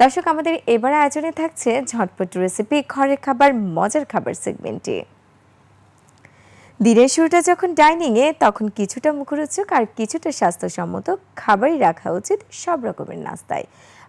দর্শক, আমাদের এবার আয়োজনে থাকছে ঝটপট রেসিপি ঘরের খাবার, মজার খাবার সেগমেন্টে দিনের শুরুটা যখন ডাইনিংয়ে তখন কিছুটা মুখরোচক আর কিছুটা স্বাস্থ্যসম্মত খাবারই রাখা উচিত সব রকমের নাস্তায়।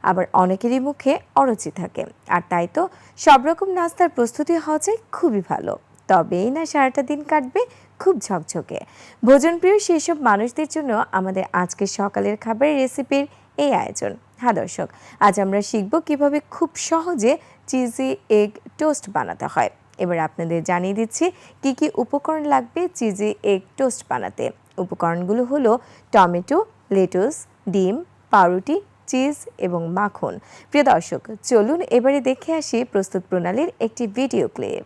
আবার অনেকেরই মুখে অরুচি থাকে। আর তাই তো সব রকম নাস্তার প্রস্তুতি হওয়া যায় খুবই ভালো। তবেই না সারাটা দিন কাটবে খুব ঝকঝকে। ভোজনপ্রিয় সেসব মানুষদের জন্য আমাদের আজকে সকালের খাবারের রেসিপির এই আয়োজন। হ্যাঁ দর্শক, আজ আমরা শিখব কীভাবে খুব সহজে চিজি এগ টোস্ট বানাতে হয়। এবার আপনাদের জানিয়ে দিচ্ছি, কি কি উপকরণ লাগবে চিজি এগ টোস্ট বানাতে। উপকরণগুলো হলো টমেটো, লেটুস, ডিম, পাউরুটি, চিজ এবং মাখন। প্রিয় দর্শক, চলুন এবারে দেখে আসি প্রস্তুত প্রণালীর একটি ভিডিও ক্লিপ।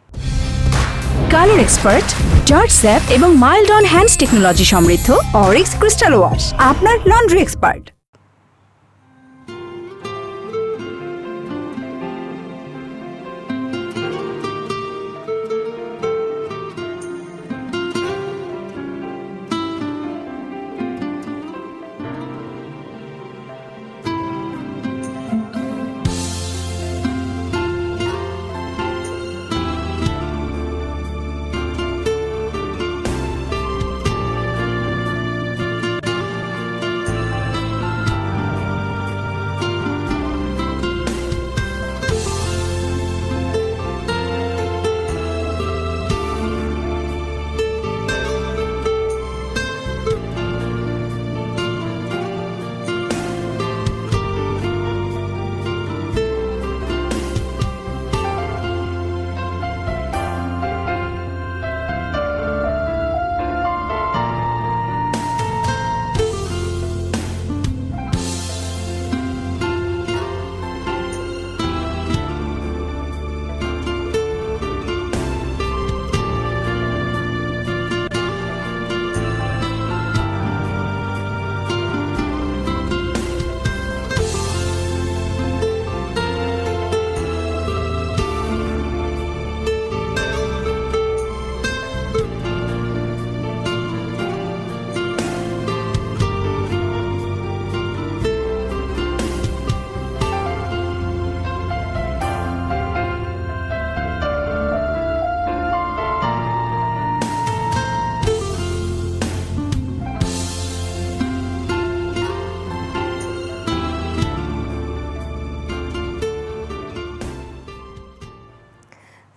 কালার এক্সপার্ট জর্জ স্যাপ এবং মাইল্ড অন হ্যান্ডস টেকনোলজি সমৃদ্ধ অরিক্স ক্রিস্টাল ওয়াশ, আপনার লন্ড্রি এক্সপার্ট।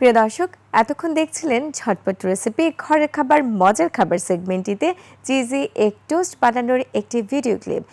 প্রিয় দর্শক, এতক্ষণ দেখছিলেন ঝটপট রেসিপি ঘরের খাবার, মজার খাবার সেগমেন্টটিতে চিজি এগ টোস্ট বানানোর একটি ভিডিও ক্লিপ